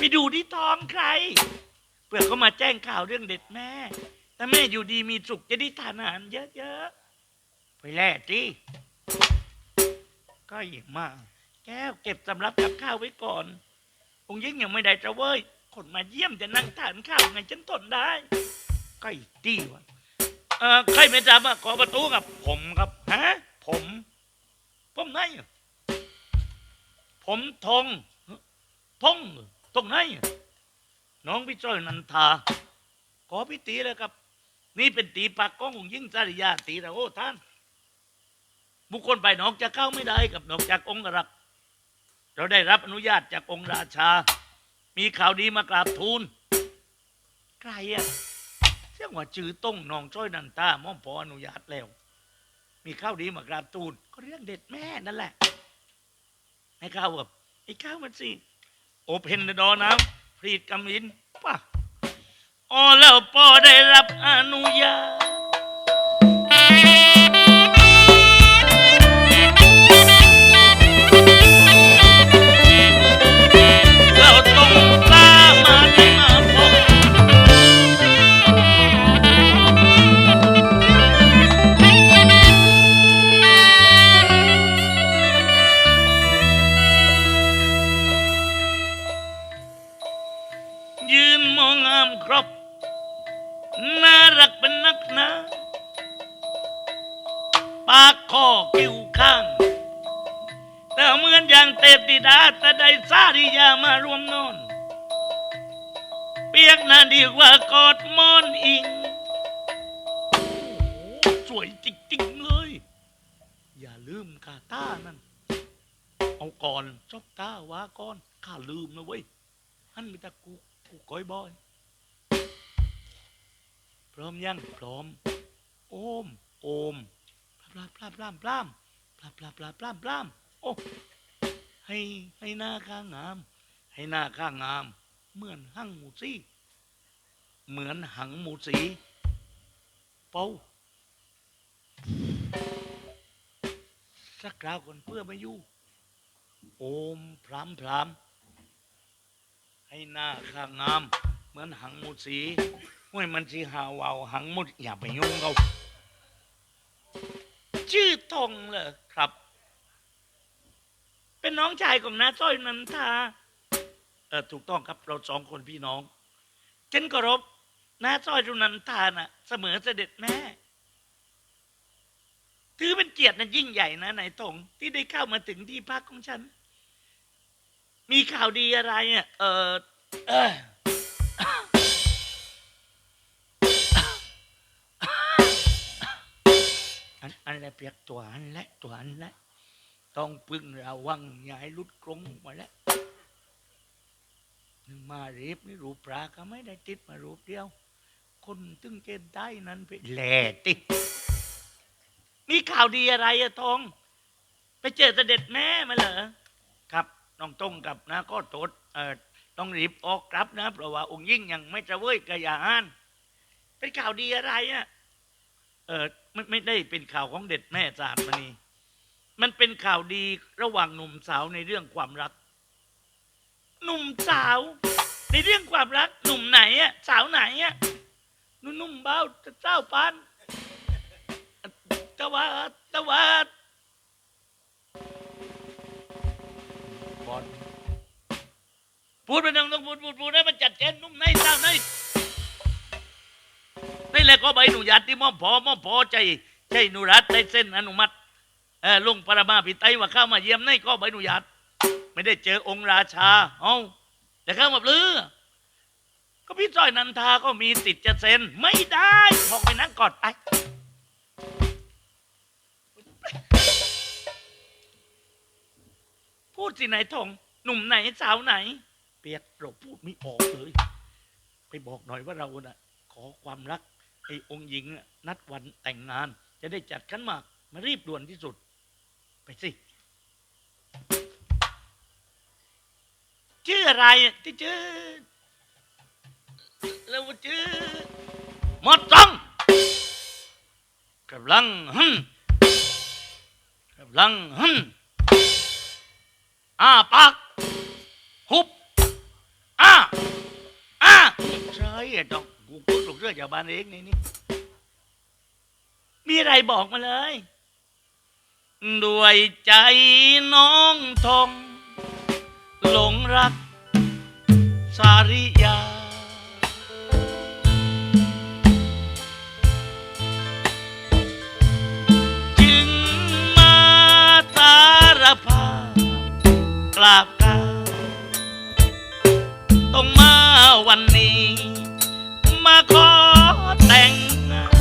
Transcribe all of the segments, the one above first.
ไปดูที่ท้องใคร เพื่อเขามาแจ้งข่าวเรื่องเด็ดแม่ ถ้าแม่อยู่ดีมีสุขจะได้ทานอาหารเยอะๆ ไปแล่ที่ก็อีกมากแก้วเก็บสำรับกับข้าวไว้ก่อน องค์ยิ่งยังไม่ได้จะเว้ย คนมาเยี่ยมจะนั่งทานข้าวไงฉันทนได้ ก็อีกที่วะเออใครไม่ทราบอะขอประตูกับ ผมครับ ฮะ ผม ผมไหน ผมทองทอง ตรงไหนน้องพี่จ้อยนันทา ขอพี่ตีเลยครับ นี่เป็นตีปากกล้องของยิ่งจริยาตีระโอ้ท่าน บุคคลไปนอกจะเข้าไม่ได้กับนอกจากองค์รัก เราได้รับอนุญาตจากองค์ราชา มีข่าวดีมากราบทูลใครอะเสียงว่าจือต้งน้องจ้อยนันตาม่อมพออนุญาตแล้ว มีข้าวดีมากราบทูลก็เรื่องเด็ดแม่นั่นแหละให้ข้าวแบบไอ้ข้าวมันสิ open the door now please come in ป่ะอ๋อแล้วพ่อได้รับอนุญาต ปียกน่าดีกว่ากอดมอนอิง สวยจริงๆเลย อย่าลืมคาต้านั่น เอาก่อนจอกตาว่าก่อนข้าลืมนะเว้ยฮันมีแต่กูกูก้อยบอย พร้อมยังพร้อม โอม โอมปลาปลาปลาปลาปลาปลาปลาปลาปลาโอ้ให้ให้หน้าข้างงาม ให้หน้าข้างงาม เหมือนหั่งหมูสี เหมือนหังหมูสีเป้าสักคราวคนเพื่อไม่อยู่ โอมพรามพรามให้หน้าข้างงาม เหมือนหังหมูสีห้วยมันสีหาวาวหังหมุดอย่าไปยุ่งเขาชื่อทองเหรอครับ เป็นน้องชายของน้าสร้อยนันทาเออถูกต้องครับเราสองคนพี่น้องฉันเคา รพน้าสร้อยรุนันทาน่ะ เสมอเสด็จแม่ ถือเป็นเกียรตินะยิ่งใหญ่นะนายตงที่ได้เข้ามาถึงที่พักของฉัน มีข่าวดีอะไรอะเออเอออันอันแหละเปียกตัวอันและตัวอันและต้องพึ่งระวังอย่าให้ลุดกรงมาแล้วมาเรียบนี่รูปปลาก็ไม่ได้ติดมารูปเดียว คนตึงเกณฑ์ได้นั้นไปแหล่ติมีข่าวดีอะไรอะทอง ไปเจอเสด็จแม่มาเหรอครับน้องต้งกับนะก็โตดเออต้องรีบออกกลับนะเพราะว่าองค์ยิ่งยังไม่จะเว้ยกระยาอ่านเป็นข่าวดีอะไรอะเออไม่ไม่ได้เป็นข่าวของเด็ดแม่จาดมณีมันเป็นข่าวดีระหว่างหนุ่มสาวในเรื่องความรัก หนุ่มสาว ในเรื่องความรัก หนุ่มไหนอะสาวไหนอะห นุ่มหนุ่มเบ้าเจ้าปานตะวัดตะวัดบอลพูดไปต้องต้องพูดพูดพูดให้มันจัดเจนหนุ่มไหนสาวไหนนี่แหละก็ใบอนุญาตที่มอมพอมอมพอใจใจอนุรัตได้เส้นอนุมัติเออลุงปรมาภิไตยว่าเข้ามาเยี่ยมในก็ใบอนุญาตไม่ได้เจอองค์ราชา เอาแต่เข้ามาปลือ ก็พี่จ้อยนันทาก็มีสิทธิ์จะเซ็นไม่ได้บอกไปนั่งก่อนไปพูดสิไหนทองหนุ่มไหนสาวไหน เปียกเราพูดไม่ออกเลย ไปบอกหน่อยว่าเราน่ะ ขอความรักไอ้องค์หญิงน่ะนัดวันแต่งงาน จะได้จัดขันหมากมารีบด่วนที่สุด ไปสิชื่ออะไรที่ชื่อ แล้วชื่อหมดต้องกำลังฮึมกำลังฮึมอ้าปากหุบอ้าฮ้ยไอ้ต้องกูพูดหลกเรื่องจากบ้านเองนี่นี่มีอะไรบอกมาเลย ด้วยใจน้องทองหลงรัก สาริยา ราบกราต้องมาวันนี้ มาขอแต่งงาน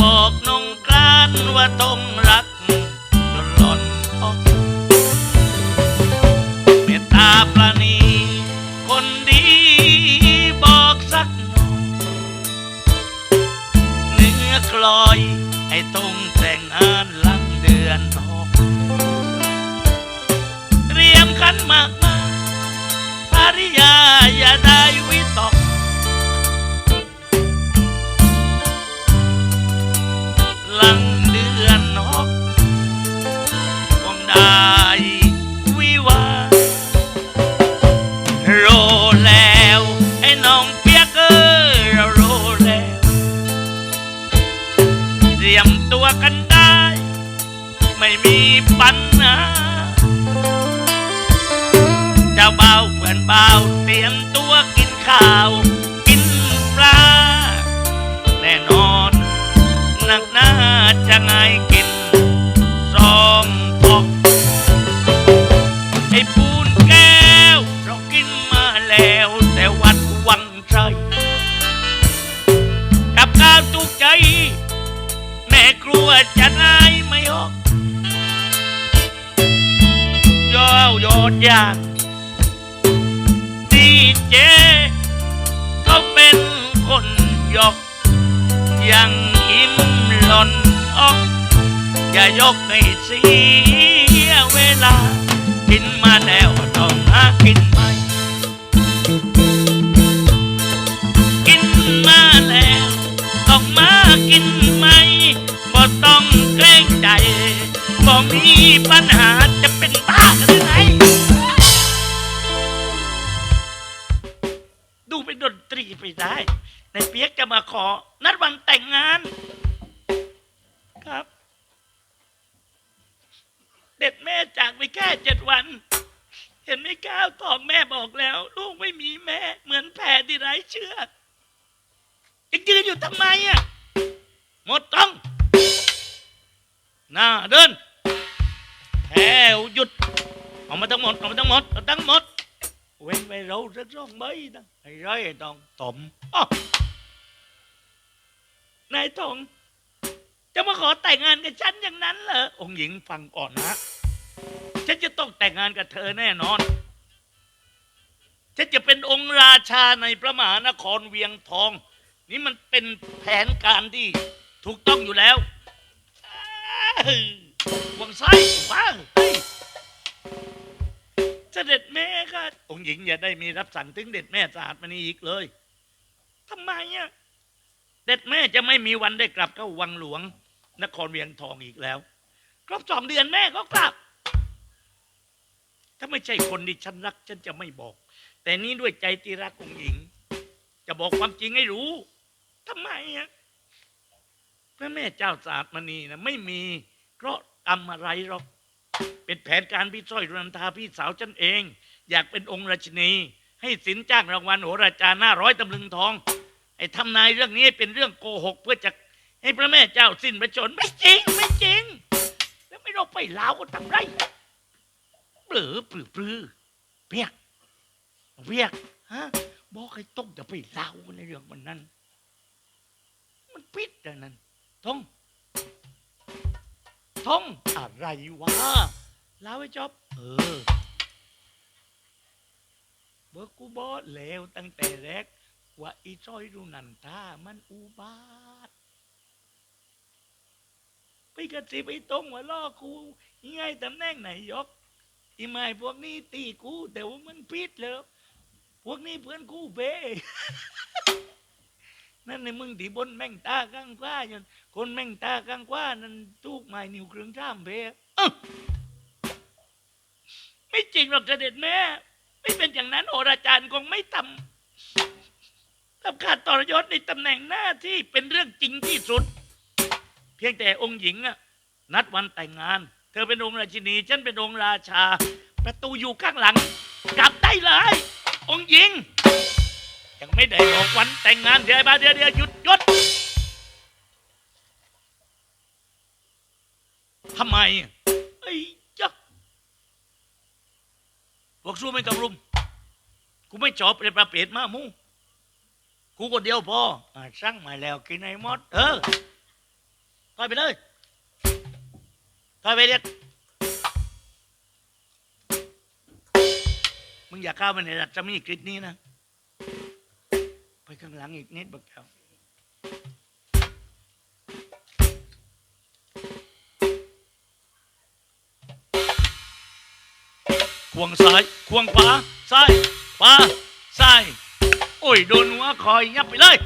บอกน้องกรานว่าต้องรักจนหล่นออกเมตตาปราณีคนดีบอกสักหน่อยเนื้อกลอยให้ต้องแต่งงานหลังเดือนหก มามาภริยาอย่าได้วิตก ข้าว กินปลา แน่นอนหนักหน้าจะไงกินซองพอกไอ้ปูนแก้ว เรากินมาแล้วแต่วัดวังใจกับข้าวตุกใจ แม่กลัวจะนายไม่ออกยอยอดยางดีเจ คนยก ยังอิ่มหล่นออก อย่ายกให้เสียเวลา กินมาแล้วต้องหากินใหม่ จะมาขอ นัดวันแต่งงาน ครับ เด็ดแม่จากไปแค่เจ็ดวัน เห็นไหมก้าวตอบแม่บอกแล้ว ลูกไม่มีแม่ เหมือนแผลที่ไร้เชือกจะยืนอยู่ทำไมอะหมดต้อง หน้าเดินแถวหยุดออกมาทั้งหมดออกมาทั้งหมดเอาทั้งหมดเว้นไปเราสักสองใบนะไอ้ไรไอ้ตองตมอ้อ นายทอง จะมาขอแต่งงานกับฉันอย่างนั้นเหรอองค์หญิงฟังก่อนนะ ฉันจะต้องแต่งงานกับเธอแน่นอน ฉันจะเป็นองค์ราชาในพระมหานครเวียงทอง นี่มันเป็นแผนการที่ถูกต้องอยู่แล้ววังไส้ว้างเฮ้ยเสด็จแม่ค่ะองค์หญิงอย่าได้มีรับสั่งถึงเด็ดแม่สะอาดมณีอีกเลยทำไมอะ เด็ดแม่จะไม่มีวันได้กลับเข้าวังหลวง นครเวียงทองอีกแล้ว ครบสองเดือนแม่ก็กลับ ถ้าไม่ใช่คนที่ฉันรัก ฉันจะไม่บอก แต่นี้ด้วยใจที่รักของหญิง จะบอกความจริงให้รู้ทำไมอะพระแม่เจ้าศาสะอาดมณีนะไม่มีเพราะกรรมอะไรหรอกเป็นแผนการพี่สร้อยรันทาพี่สาวฉันเอง อยากเป็นองค์ราชินี ให้สินจ้างรางวัลโหราจารย์หน้าร้อยตำลึงทอง ไอ้ทำนายเรื่องนี้ให้เป็นเรื่องโกหก เพื่อจะให้พระแม่เจ้าสิ้นพระชนม์ไม่จริงไม่จริง แล้วไม่เราไปลาวก็ทำไรเปลือปลือปลือเพียกเพียกฮะบอกให้ต้องจะไปลาวในเรื่องมันนั้น มันพิษอย่างนั้นท้องท้องอะไรวะลาวไอ้จอบเออเบิกกูบอสแล้วตั้งแต่แรก ว่าอีจ้อยรูนันตามันอุบาทไปกระสิบไอ้ตรงว่าล่อกูยังไงตำแหน่งไหนยกอีไม่พวกนี้ตีกูแต่ว่ามันพิษแล้ว พวกนี้เพื่อนกูเบนั่นในมึงที่บนแม่งตาข้างกว้ายันคนแม่งตาข้างกว้านั่นทุกไม้นิ้วเครื่องท่ามเบไม่จริงหรอกเสด็จแม่ไม่ ไม่เป็นอย่างนั้นโหราจารย์คงไม่ทำ ทรยศในตำแหน่งหน้าที่เป็นเรื่องจริงที่สุด เพียงแต่องค์หญิงอะนัดวันแต่งงาน เธอเป็นองค์ราชินี ฉันเป็นองค์ราชา ประตูอยู่ข้างหลัง กลับได้เลย องค์หญิง ยังไม่ได้บอกวันแต่งงานเดี๋ยวมาเดี๋ยวเดี๋ยวหยุดหยุดทำไมไอ้ยักพวกสู้ไม่ต้องรุมกูไม่จอบเป็นประเภทมามู กูคนเดียวพออ่าสั่งมาแล้วกินไอ้มด เออถอยไปเลยถอยไปเด็ดมึงอย่าเข้าไปในรัศมีกฤษนี้นะ ไปข้างหลังอีกนิดบักแก้วควงซ้าย ควงขวา ซ้ายขวาซ้าย โอ้ยโดนหัวคอยยับไปเลย